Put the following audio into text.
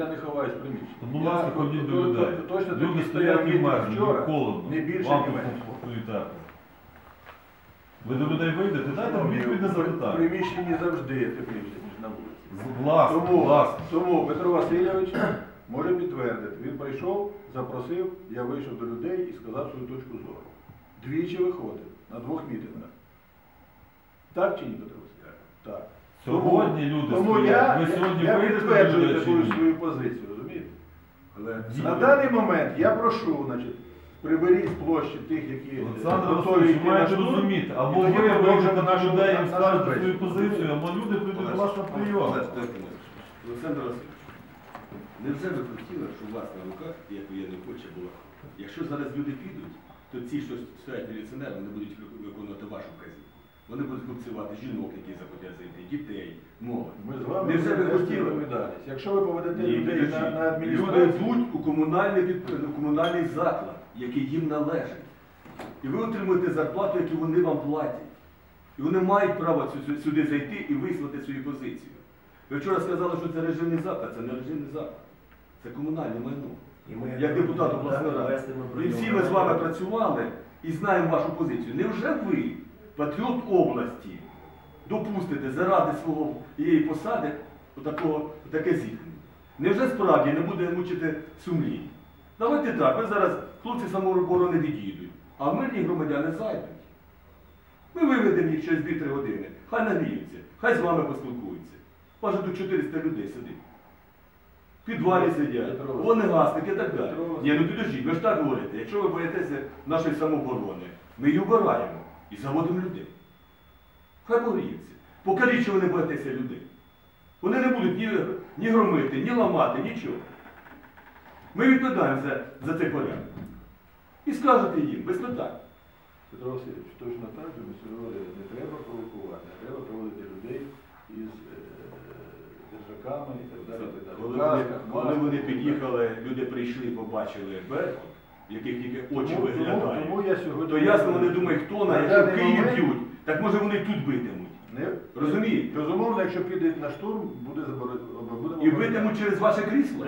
я не ховаюсь в приміщенні. Будь ласка, ходіть до людей. Точно Люди стоять і мерзнуть, вчора, холодно. не більше, Вам ні менше. комфортуєте. Ви до людей вийдете, дайте Шановні, відповідь на в запитання. приміщенні завжди тепліше, ніж на вулиці. Власне, Тому, власне. тому Петро Васильович може підтвердити. Він прийшов, запросив, я вийшов до людей і сказав свою точку зору. Двічі виходив на двох мітингах. Так чи ні, Петро Васильович? Так. Сьогодні люди Тому стоять. я, Ви я- сьогодні я вийдете підтверджую чи таку ні? свою позицію, розумієте? Але На даний момент я прошу, значить, приберіть з площі тих, які Олександр Васильович, ви маєте розуміти, або ви вийдете до людей і скажете свою позицію, або люди прийдуть до вас на прийом. Олександр Васильович, невже ви хотіли, щоб у вас на руках, як воєнний хоче була? Якщо зараз люди підуть, то ці, що стоять міліціонери, вони будуть виконувати вашу вказівку. Вони будуть хлопцювати жінок, які захотять зайти, дітей, молодь. Ми з вами Невже ви будемо хотіли? відповідальність. Якщо ви поведете Ні, людей на, на Люди йдуть у комунальний, підп- у комунальний заклад, який їм належить. І ви отримуєте зарплату, яку вони вам платять. І вони мають право сю- сю- сюди зайти і висловити свою позицію. Ви вчора сказали, що це режимний заклад, це не режимний заклад. Це комунальне майно. І ми, Як депутат обласної ради. І всі ми з вами працювали і знаємо вашу позицію. Невже ви, патріот області, допустите заради свого її посади отакого, таке зіткнення? Невже справді не буде мучити сумління? Давайте так, ви зараз хлопці самооборони відійдуть, а мирні громадяни зайдуть. Ми виведемо їх через 2-3 години. Хай нагріються, хай з вами поспілкуються. Ваше тут 400 людей сидить. В підвалі сидять, Васильович. вогнегасники і так далі. Ні, ну підождіть, ви ж так говорите. Якщо ви боїтеся нашої самооборони, ми її обираємо і заводимо людей. Хай борються. Покажіть, що ви не боїтеся людей. Вони не будуть ні, ні громити, ні ламати, нічого. Ми відповідаємо за, за цей порядок. І скажете їм, без питань. Петро Васильович, точно так же ми сьогодні не треба провокувати, а треба проводити людей із е, держаками і так далі. Коли вони, під'їхали, люди прийшли і побачили Беркут, в яких тільки очі Тому- виглядають, Тому, я сьогодні... то ясно вони думають, хто на На якщо в даний Київ момент- б'ють, так може вони тут битимуть. Не, Розумієте? Безумовно, якщо підуть на штурм, буде заборонено. І битимуть через ваше крісло.